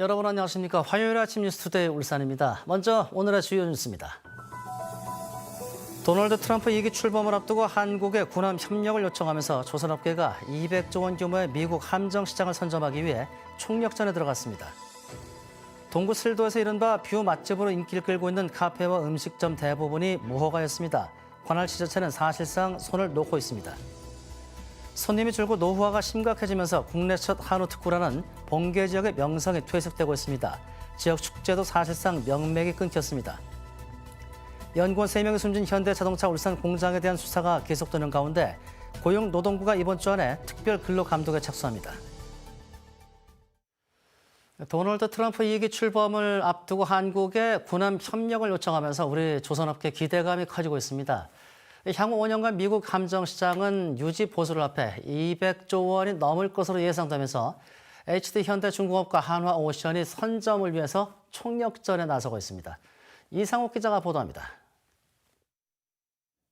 여러분 안녕하십니까. 화요일 아침 뉴스 투데이 울산입니다. 먼저 오늘의 주요 뉴스입니다. 도널드 트럼프 2기 출범을 앞두고 한국에 군함 협력을 요청하면서 조선업계가 200조 원 규모의 미국 함정 시장을 선점하기 위해 총력전에 들어갔습니다. 동구 슬도에서 이른바 뷰 맛집으로 인기를 끌고 있는 카페와 음식점 대부분이 무허가였습니다. 관할 지자체는 사실상 손을 놓고 있습니다. 손님이 줄고 노후화가 심각해지면서 국내 첫 한우 특구라는 봉계 지역의 명성이 퇴색되고 있습니다. 지역 축제도 사실상 명맥이 끊겼습니다. 연구원 3명이 숨진 현대자동차 울산 공장에 대한 수사가 계속되는 가운데 고용노동부가 이번 주 안에 특별 근로 감독에 착수합니다. 도널드 트럼프 2기 출범을 앞두고 한국에 군함 협력을 요청하면서 우리 조선업계 기대감이 커지고 있습니다. 향후 5년간 미국 함정 시장은 유지 보수를 앞에 200조 원이 넘을 것으로 예상되면서 HD 현대중공업과 한화 오션이 선점을 위해서 총력전에 나서고 있습니다. 이상욱 기자가 보도합니다.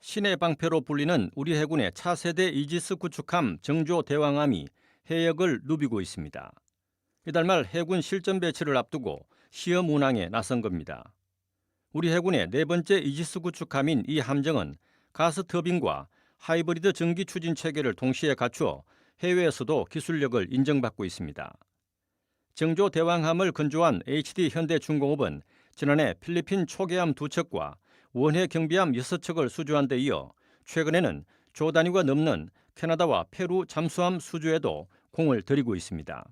신의 방패로 불리는 우리 해군의 차세대 이지스 구축함 정조 대왕함이 해역을 누비고 있습니다. 이달 말 해군 실전 배치를 앞두고 시험 운항에 나선 겁니다. 우리 해군의 네 번째 이지스 구축함인 이 함정은 가스 터빈과 하이브리드 전기 추진 체계를 동시에 갖추어 해외에서도 기술력을 인정받고 있습니다. 정조 대왕함을 건조한 HD 현대중공업은 지난해 필리핀 초계함 두 척과 원해 경비함 여섯 척을 수주한 데 이어 최근에는 조 단위가 넘는 캐나다와 페루 잠수함 수주에도 공을 들이고 있습니다.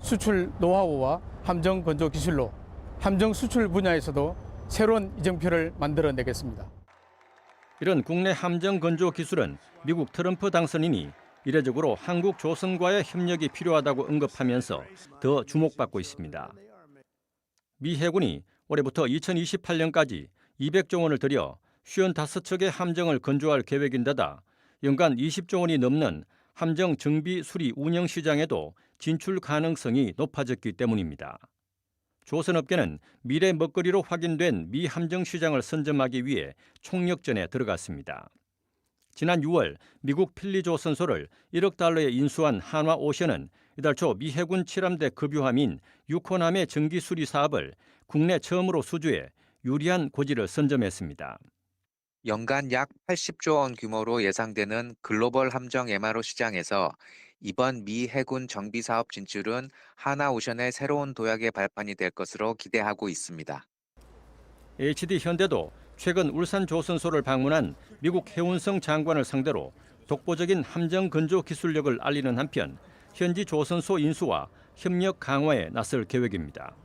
수출 노하우와 함정 건조 기술로 함정 수출 분야에서도 새로운 이정표를 만들어내겠습니다. 이런 국내 함정 건조 기술은 미국 트럼프 당선인이 이례적으로 한국 조선과의 협력이 필요하다고 언급하면서 더 주목받고 있습니다. 미 해군이 올해부터 2028년까지 200조 원을 들여 55척의 함정을 건조할 계획인데다 연간 20조 원이 넘는 함정 정비 수리 운영 시장에도 진출 가능성이 높아졌기 때문입니다. 조선업계는 미래 먹거리로 확인된 미 함정 시장을 선점하기 위해 총력전에 들어갔습니다. 지난 6월 미국 필리조 선소를 1억 달러에 인수한 한화오션은 이달 초 미 해군 7함대 급유함인 유코남의 정기 수리 사업을 국내 처음으로 수주해 유리한 고지를 선점했습니다. 연간 약 80조 원 규모로 예상되는 글로벌 함정 MRO 시장에서 이번 미 해군 정비 사업 진출은 하나오션의 새로운 도약의 발판이 될 것으로 기대하고 있습니다. HD 현대도 최근 울산 조선소를 방문한 미국 해운성 장관을 상대로 독보적인 함정 건조 기술력을 알리는 한편 현지 조선소 인수와 협력 강화에 나설 계획입니다.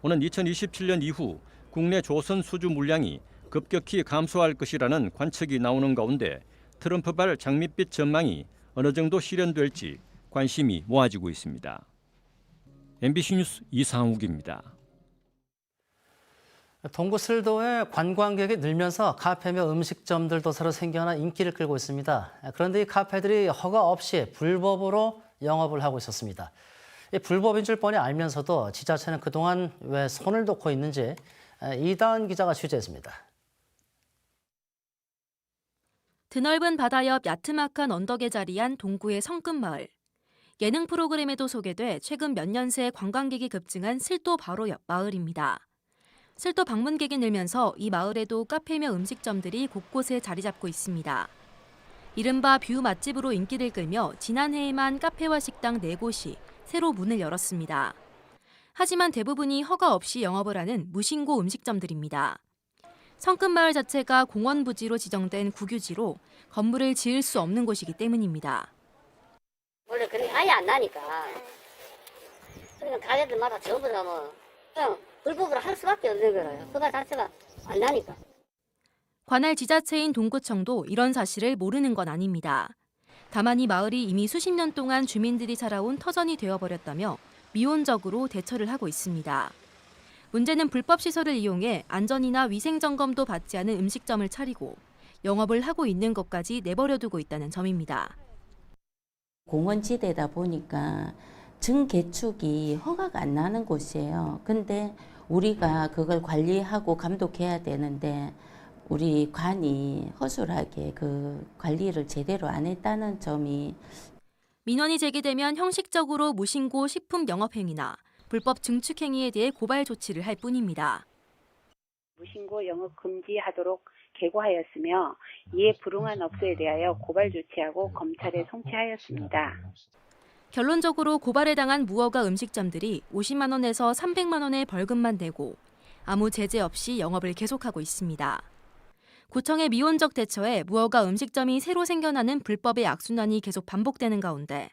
오는 2027년 이후 국내 조선 수주 물량이 급격히 감소할 것이라는 관측이 나오는 가운데 트럼프발 장밋빛 전망이 어느 정도 실현될지 관심이 모아지고 있습니다. MBC 뉴스 이상욱입니다. 동구 슬도에 관광객이 늘면서 카페며 음식점들도 새로 생겨나 인기를 끌고 있습니다. 그런데 이 카페들이 허가 없이 불법으로 영업을 하고 있었습니다. 이 불법인 줄 뻔히 알면서도 지자체는 그동안 왜 손을 놓고 있는지 이다은 기자가 취재했습니다. 드넓은 바다 옆 야트막한 언덕에 자리한 동구의 성끝마을. 예능 프로그램에도 소개돼 최근 몇 년 새 관광객이 급증한 슬도 바로 옆 마을입니다. 슬도 방문객이 늘면서 이 마을에도 카페며 음식점들이 곳곳에 자리 잡고 있습니다. 이른바 뷰 맛집으로 인기를 끌며 지난해에만 카페와 식당 4곳이 새로 문을 열었습니다. 하지만 대부분이 허가 없이 영업을 하는 무신고 음식점들입니다. 성끝마을 자체가 공원 부지로 지정된 국유지로 건물을 지을 수 없는 곳이기 때문입니다. 원래 그런 게 아예 안 나니까. 그러니까 가게들마다 전부 다 뭐, 그냥 불법으로 할 수밖에 없는 거예요. 허가 자체가 안 나니까. 관할 지자체인 동구청도 이런 사실을 모르는 건 아닙니다. 다만 이 마을이 이미 수십 년 동안 주민들이 살아온 터전이 되어버렸다며 미온적으로 대처를 하고 있습니다. 문제는 불법 시설을 이용해 안전이나 위생 점검도 받지 않은 음식점을 차리고 영업을 하고 있는 것까지 내버려두고 있다는 점입니다. 공원지대다 보니까 증개축이 허가가 안 나는 곳이에요. 근데 우리가 그걸 관리하고 감독해야 되는데 우리 관이 허술하게 그 관리를 제대로 안 했다는 점이 민원이 제기되면 형식적으로 무신고 식품 영업 행위나 불법 증축 행위에 대해 고발 조치를 할 뿐입니다. 무신고 영업 금지하도록 계고하였으며 이에 불응한 업소에 대하여 고발 조치하고 검찰에 송치하였습니다. 결론적으로 고발에 당한 무허가 음식점들이 50만 원에서 300만 원의 벌금만 내고 아무 제재 없이 영업을 계속하고 있습니다. 구청의 미온적 대처에 무허가 음식점이 새로 생겨나는 불법의 악순환이 계속 반복되는 가운데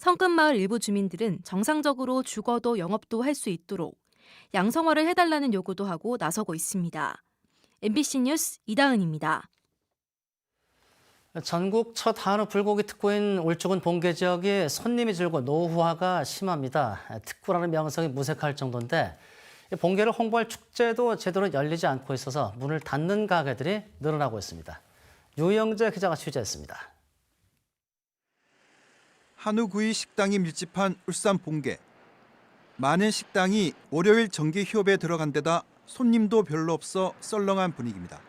성끝마을 일부 주민들은 정상적으로 주거도 영업도 할 수 있도록 양성화를 해달라는 요구도 하고 나서고 있습니다. MBC 뉴스 이다은입니다. 전국 첫 한우 불고기 특구인 울주군 봉계 지역이 손님이 줄고 노후화가 심합니다. 특구라는 명성이 무색할 정도인데 이 봉계를 홍보할 축제도 제대로 열리지 않고 있어서 문을 닫는 가게들이 늘어나고 있습니다. 유영재 기자가 취재했습니다. 한우구이 식당이 밀집한 울산 봉계. 많은 식당이 월요일 정기 휴업에 들어간 데다 손님도 별로 없어 썰렁한 분위기입니다.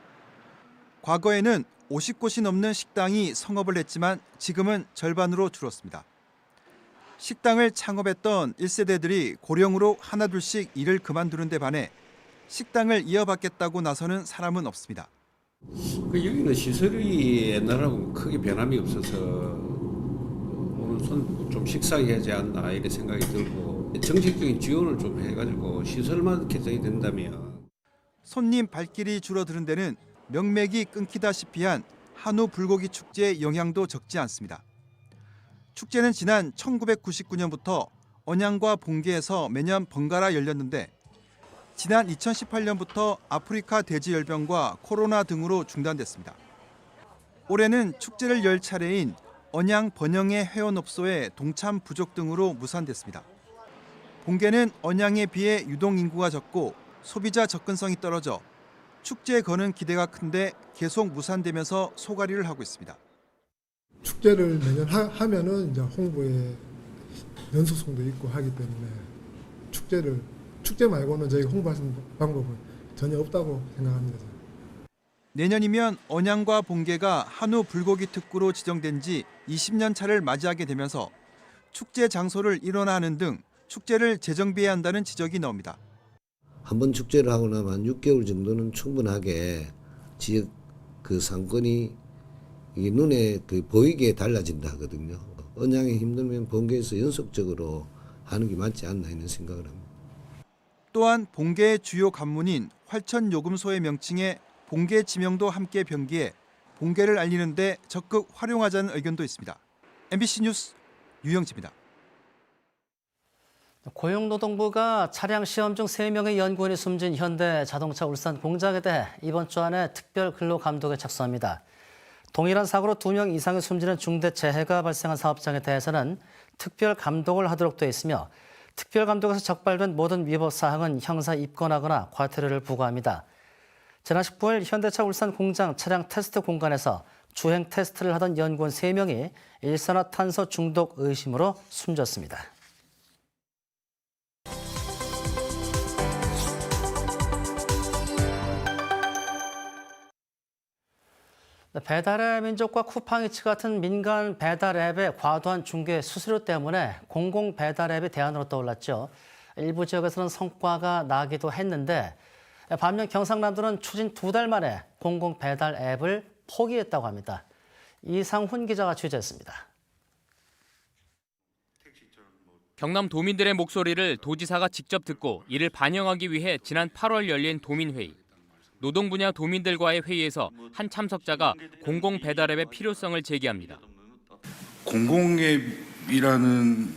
과거에는 50곳이 넘는 식당이 성업을 했지만 지금은 절반으로 줄었습니다. 식당을 창업했던 1세대들이 고령으로 하나둘씩 일을 그만두는 데 반해 식당을 이어받겠다고 나서는 사람은 없습니다. 그 여기는 시설이 옛날하고 크게 변함이 없어서 좀 식상하게 하지 않나 이런 생각이 들고 정책적인 지원을 좀 해가지고 시설만 개선이 된다면 손님 발길이 줄어드는 데는 명맥이 끊기다시피 한 한우 불고기 축제의 영향도 적지 않습니다. 축제는 지난 1999년부터 언양과 봉계에서 매년 번갈아 열렸는데 지난 2018년부터 아프리카 돼지열병과 코로나 등으로 중단됐습니다. 올해는 축제를 열 차례인 언양 번영의 회원업소의 동참 부족 등으로 무산됐습니다. 봉계는 언양에 비해 유동 인구가 적고 소비자 접근성이 떨어져 축제에 거는 기대가 큰데 계속 무산되면서 소가리를 하고 있습니다. 축제를 매년 하, 면은 이제 홍보에 연속성도 있고 하기 때문에 축제를 축제 말고는 저희가 홍보하는 방법은 전혀 없다고 생각합니다. 내년이면 언양과 봉계가 한우 불고기 특구로 지정된 지 20년 차를 맞이하게 되면서 축제 장소를 일원화하는 등 축제를 재정비해야 한다는 지적이 나옵니다. 한 번 축제를 하고 나면 한 6개월 정도는 충분하게 지역 그 상권이 눈에 그 보이게 달라진다 하거든요. 언양이 힘들면 본계에서 연속적으로 하는 게 맞지 않나 이런 생각을 합니다. 또한 봉계의 주요 관문인 활천 요금소의 명칭에 봉계 지명도 함께 변기해 봉계를 알리는데 적극 활용하자는 의견도 있습니다. MBC 뉴스 유영지입니다. 고용노동부가 차량 시험 중 3명의 연구원이 숨진 현대 자동차 울산 공장에 대해 이번 주 안에 특별 근로 감독에 착수합니다. 동일한 사고로 2명 이상이 숨지는 중대 재해가 발생한 사업장에 대해서는 특별 감독을 하도록 되어 있으며 특별 감독에서 적발된 모든 위법 사항은 형사 입건하거나 과태료를 부과합니다. 지난 19일 현대차 울산 공장 차량 테스트 공간에서 주행 테스트를 하던 연구원 3명이 일산화탄소 중독 의심으로 숨졌습니다. 배달의 민족과 쿠팡이츠 같은 민간 배달 앱의 과도한 중개 수수료 때문에 공공 배달 앱이 대안으로 떠올랐죠. 일부 지역에서는 성과가 나기도 했는데 반면 경상남도는 추진 두 달 만에 공공 배달 앱을 포기했다고 합니다. 이상훈 기자가 취재했습니다. 경남 도민들의 목소리를 도지사가 직접 듣고 이를 반영하기 위해 지난 8월 열린 도민회의. 노동 분야 도민들과의 회의에서 한 참석자가 공공 배달앱의 필요성을 제기합니다. 공공앱이라는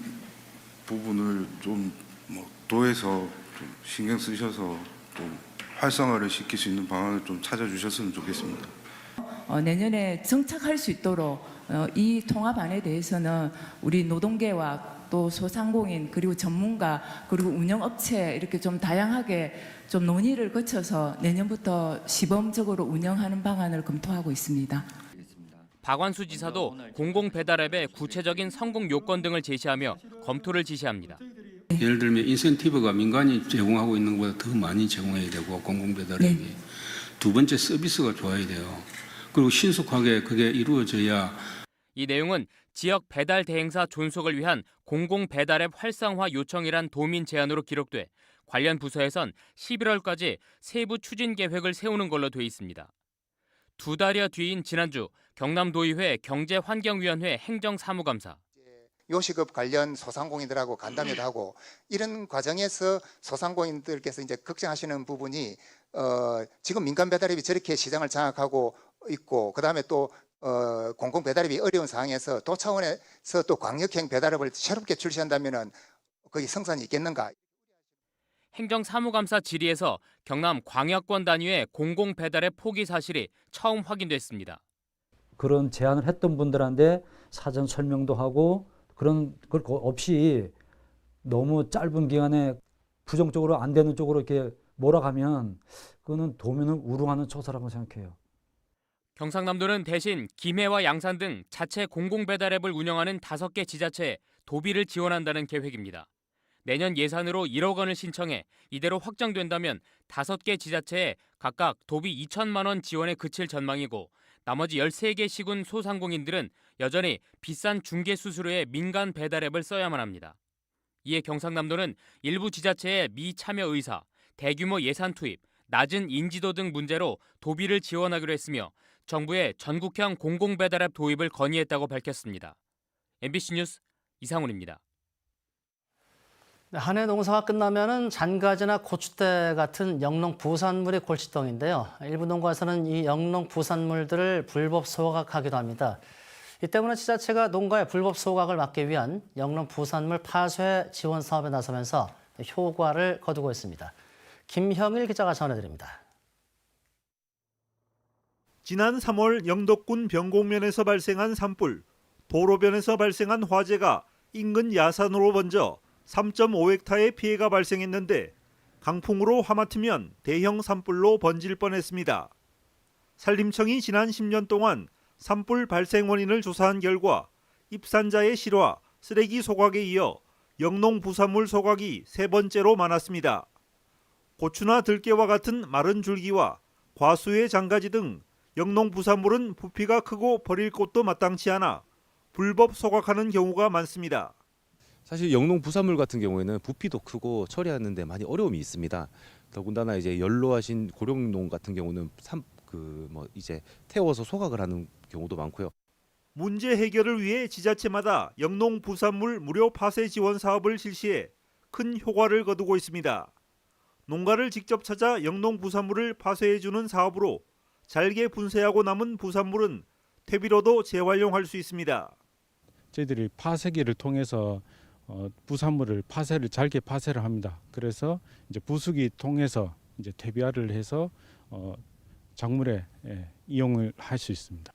부분을 좀뭐 도에서 좀 신경 쓰셔서 좀 활성화를 시킬 수 있는 방안을 좀 찾아주셨으면 좋겠습니다. 어, 내년에 정착할 수 있도록 어, 이 통합안에 대해서는 우리 노동계와 또 소상공인 그리고 전문가 그리고 운영업체 이렇게 좀 다양하게 좀 논의를 거쳐서 내년부터 시범적으로 운영하는 방안을 검토하고 있습니다. 박완수 지사도 공공 배달앱의 구체적인 성공 요건 등을 제시하며 검토를 지시합니다. 예를 들면 인센티브가 민간이 제공하고 있는 것보다 더 많이 제공해야 되고 공공배달앱이 두 번째 서비스가 좋아야 돼요. 그리고 신속하게 그게 이루어져야 이 내용은 지역 배달 대행사 존속을 위한 공공 배달앱 활성화 요청이란 도민 제안으로 기록돼 관련 부서에선 11월까지 세부 추진 계획을 세우는 걸로 돼 있습니다. 두 달여 뒤인 지난주 경남도의회 경제환경위원회 행정사무감사 요식업 관련 소상공인들하고 간담회도 하고 이런 과정에서 소상공인들께서 이제 걱정하시는 부분이 어, 지금 민간 배달앱이 저렇게 시장을 장악하고 있고 그 다음에 또 어, 공공 배달앱이 어려운 상황에서 도 차원에서 또 광역형 배달앱을 새롭게 출시한다면은 거기 성산이 있겠는가? 행정사무감사 질의에서 경남 광역권 단위의 공공 배달앱 포기 사실이 처음 확인됐습니다. 그런 제안을 했던 분들한테 사전 설명도 하고 그런 걸 없이 너무 짧은 기간에 부정적으로 안 되는 쪽으로 이렇게 몰아가면 그거는 도민을 우롱하는 처사라고 생각해요. 경상남도는 대신 김해와 양산 등 자체 공공 배달앱을 운영하는 다섯 개 지자체에 도비를 지원한다는 계획입니다. 내년 예산으로 1억 원을 신청해 이대로 확정된다면 다섯 개 지자체에 각각 도비 2천만 원 지원에 그칠 전망이고 나머지 13개 시군 소상공인들은 여전히 비싼 중개 수수료의 민간 배달앱을 써야만 합니다. 이에 경상남도는 일부 지자체의 미참여 의사, 대규모 예산 투입, 낮은 인지도 등 문제로 도비를 지원하기로 했으며 정부의 전국형 공공배달앱 도입을 건의했다고 밝혔습니다. MBC 뉴스 이상훈입니다. 네, 한해 농사가 끝나면은 잔가지나 고추대 같은 영농 부산물이 골칫덩인데요. 일부 농가에서는 이 영농 부산물들을 불법 소각하기도 합니다. 이 때문에 지자체가 농가의 불법 소각을 막기 위한 영농 부산물 파쇄 지원 사업에 나서면서 효과를 거두고 있습니다. 김형일 기자가 전해드립니다. 지난 3월 영덕군 병곡면에서 발생한 산불, 도로변에서 발생한 화재가 인근 야산으로 번져 3.5헥타의 피해가 발생했는데 강풍으로 하마터면 대형 산불로 번질 뻔했습니다. 산림청이 지난 10년 동안 산불 발생 원인을 조사한 결과 입산자의 실화, 쓰레기 소각에 이어 영농 부산물 소각이 세 번째로 많았습니다. 고추나 들깨와 같은 마른 줄기와 과수의 장가지 등 영농 부산물은 부피가 크고 버릴 곳도 마땅치 않아 불법 소각하는 경우가 많습니다. 사실 영농 부산물 같은 경우에는 부피도 크고 처리하는데 많이 어려움이 있습니다. 더군다나 이제 연로하신 고령농 같은 경우는 그 뭐 이제 태워서 소각을 하는 경우도 많고요. 문제 해결을 위해 지자체마다 영농 부산물 무료 파쇄 지원 사업을 실시해 큰 효과를 거두고 있습니다. 농가를 직접 찾아 영농 부산물을 파쇄해 주는 사업으로 잘게 분쇄하고 남은 부산물은 퇴비로도 재활용할 수 있습니다. 저희들이 파쇄기를 통해서 어, 부산물을 파쇄를 잘게 파쇄를 합니다. 그래서 이제 부수기 통해서 이제 퇴비화를 해서 어, 작물에 예, 이용을 할 수 있습니다.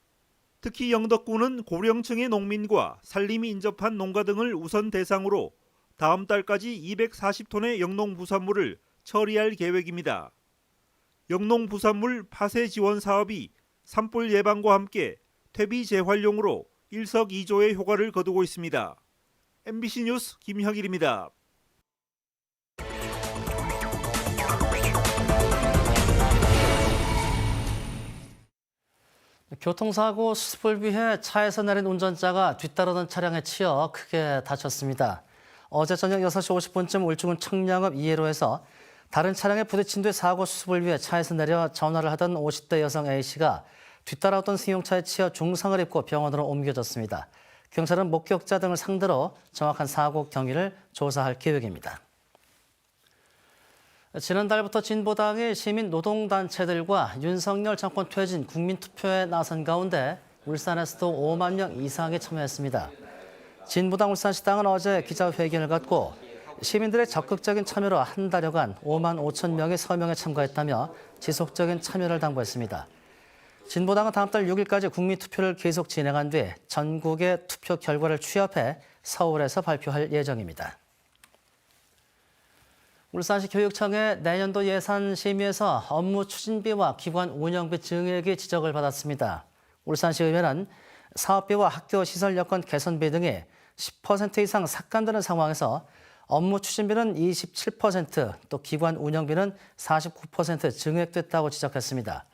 특히 영덕군은 고령층의 농민과 산림이 인접한 농가 등을 우선 대상으로 다음 달까지 240톤의 영농 부산물을 처리할 계획입니다. 영농 부산물 파쇄 지원 사업이 산불 예방과 함께 퇴비 재활용으로 일석이조의 효과를 거두고 있습니다. MBC 뉴스 김형일입니다. 교통사고 수습을 위해 차에서 내린 운전자가 뒤따르던 차량에 치여 크게 다쳤습니다. 어제 저녁 6시 50분쯤 울주군 청량읍 2회로에서 다른 차량에 부딪힌 뒤 사고 수습을 위해 차에서 내려 전화를 하던 50대 여성 A씨가 뒤따라오던 승용차에 치여 중상을 입고 병원으로 옮겨졌습니다. 경찰은 목격자 등을 상대로 정확한 사고 경위를 조사할 계획입니다. 지난달부터 진보당의 시민 노동단체들과 윤석열 정권 퇴진 국민투표에 나선 가운데 울산에서도 5만 명 이상이 참여했습니다. 진보당 울산시당은 어제 기자회견을 갖고 시민들의 적극적인 참여로 한 달여간 5만 5천 명의 서명에 참가했다며 지속적인 참여를 당부했습니다. 진보당은 다음 달 6일까지 국민투표를 계속 진행한 뒤 전국의 투표 결과를 취합해 서울에서 발표할 예정입니다. 울산시 교육청의 내년도 예산 심의에서 업무 추진비와 기관 운영비 증액이 지적을 받았습니다. 울산시의회는 사업비와 학교 시설 여건 개선비 등이 10% 이상 삭감되는 상황에서 업무 추진비는 27%, 또 기관 운영비는 49% 증액됐다고 지적했습니다.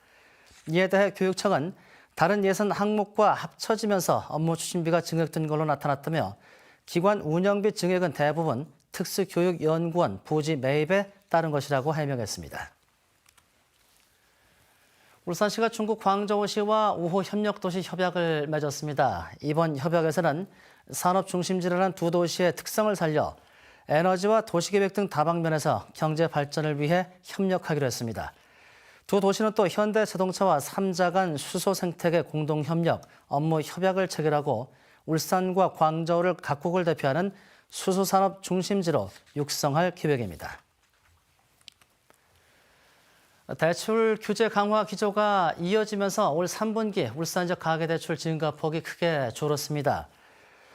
이에 대해 교육청은 다른 예산 항목과 합쳐지면서 업무 추진비가 증액된 걸로 나타났다며 기관 운영비 증액은 대부분 특수교육연구원 부지 매입에 따른 것이라고 해명했습니다. 울산시가 중국 광저우시와 우호 협력도시 협약을 맺었습니다. 이번 협약에서는 산업 중심지라는 두 도시의 특성을 살려 에너지와 도시계획 등 다방면에서 경제 발전을 위해 협력하기로 했습니다. 두 도시는 또 현대 자동차와 삼자 간 수소 생태계 공동 협력 업무 협약을 체결하고 울산과 광저우를 각국을 대표하는 수소 산업 중심지로 육성할 계획입니다. 대출 규제 강화 기조가 이어지면서 올 3분기 울산 지역 가계대출 증가 폭이 크게 줄었습니다.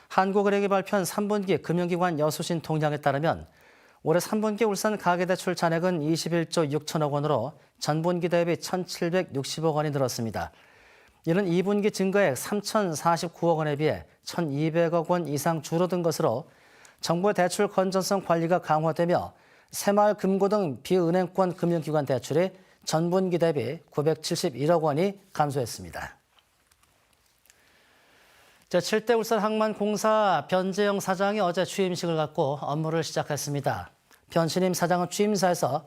한국은행이 발표한 3분기 금융기관 여수신 동향에 따르면 올해 3분기 울산 가계대출 잔액은 21조 6천억 원으로 전분기 대비 1,760억 원이 늘었습니다. 이는 2분기 증가액 3,049억 원에 비해 1,200억 원 이상 줄어든 것으로 정부의 대출 건전성 관리가 강화되며 새마을 금고 등 비은행권 금융기관 대출이 전분기 대비 971억 원이 감소했습니다. 제7대 울산 항만공사 변재영 사장이 어제 취임식을 갖고 업무를 시작했습니다. 변 신임 사장은 취임사에서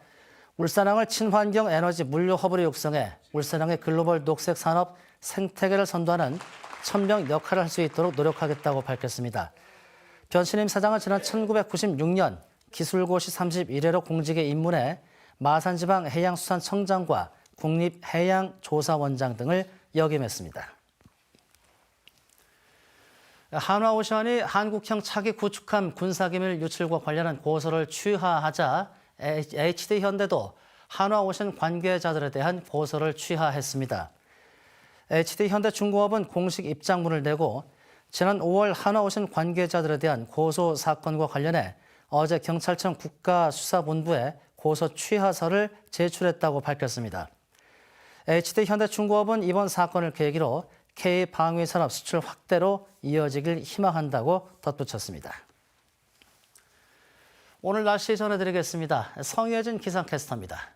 울산항을 친환경 에너지 물류 허브로 육성해 울산항의 글로벌 녹색 산업 생태계를 선도하는 천명 역할을 할 수 있도록 노력하겠다고 밝혔습니다. 변 신임 사장은 지난 1996년 기술고시 31회로 공직에 입문해 마산지방 해양수산청장과 국립해양조사원장 등을 역임했습니다. 한화오션이 한국형 차기 구축함 군사기밀 유출과 관련한 고소를 취하하자 HD현대도 한화오션 관계자들에 대한 고소를 취하했습니다. HD현대중공업은 공식 입장문을 내고 지난 5월 한화오션 관계자들에 대한 고소 사건과 관련해 어제 경찰청 국가수사본부에 고소 취하서를 제출했다고 밝혔습니다. HD현대중공업은 이번 사건을 계기로 K방위산업 수출 확대로 이어지길 희망한다고 덧붙였습니다. 오늘 날씨 전해드리겠습니다. 성혜진 기상캐스터입니다.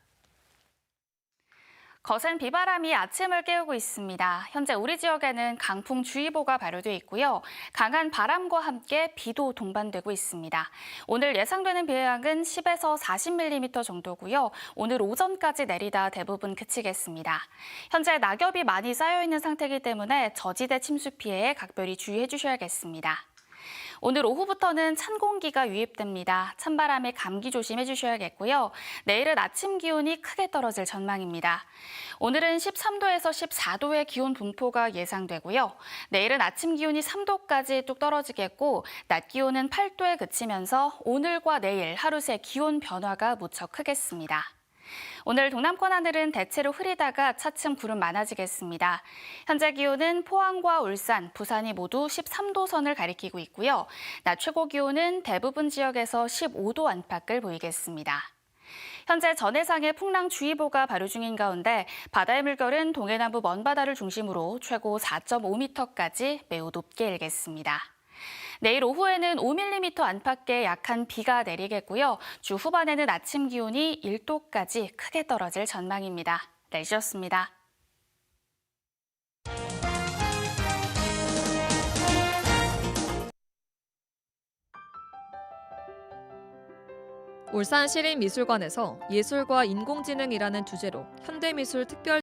거센 비바람이 아침을 깨우고 있습니다. 현재 우리 지역에는 강풍주의보가 발효돼 있고요. 강한 바람과 함께 비도 동반되고 있습니다. 오늘 예상되는 비의 양은 10에서 40mm 정도고요. 오늘 오전까지 내리다 대부분 그치겠습니다. 현재 낙엽이 많이 쌓여 있는 상태이기 때문에 저지대 침수 피해에 각별히 주의해 주셔야겠습니다. 오늘 오후부터는 찬 공기가 유입됩니다. 찬바람에 감기 조심해 주셔야겠고요. 내일은 아침 기온이 크게 떨어질 전망입니다. 오늘은 13도에서 14도의 기온 분포가 예상되고요. 내일은 아침 기온이 3도까지 뚝 떨어지겠고 낮 기온은 8도에 그치면서 오늘과 내일 하루 새 기온 변화가 무척 크겠습니다. 오늘 동남권 하늘은 대체로 흐리다가 차츰 구름 많아지겠습니다. 현재 기온은 포항과 울산, 부산이 모두 13도 선을 가리키고 있고요. 낮 최고 기온은 대부분 지역에서 15도 안팎을 보이겠습니다. 현재 전해상의 풍랑주의보가 발효 중인 가운데 바다의 물결은 동해남부 먼바다를 중심으로 최고 4.5m까지 매우 높게 일겠습니다. 내일 오후에는 5mm 안팎의 약한 비가 내리겠고요. 주 후반에는 아침 기온이 1도까지 크게 떨어질 전망입니다. 날씨였습니다. 울산시립미술관에서 예술과 인공지능이라는 주제로 현대미술 특별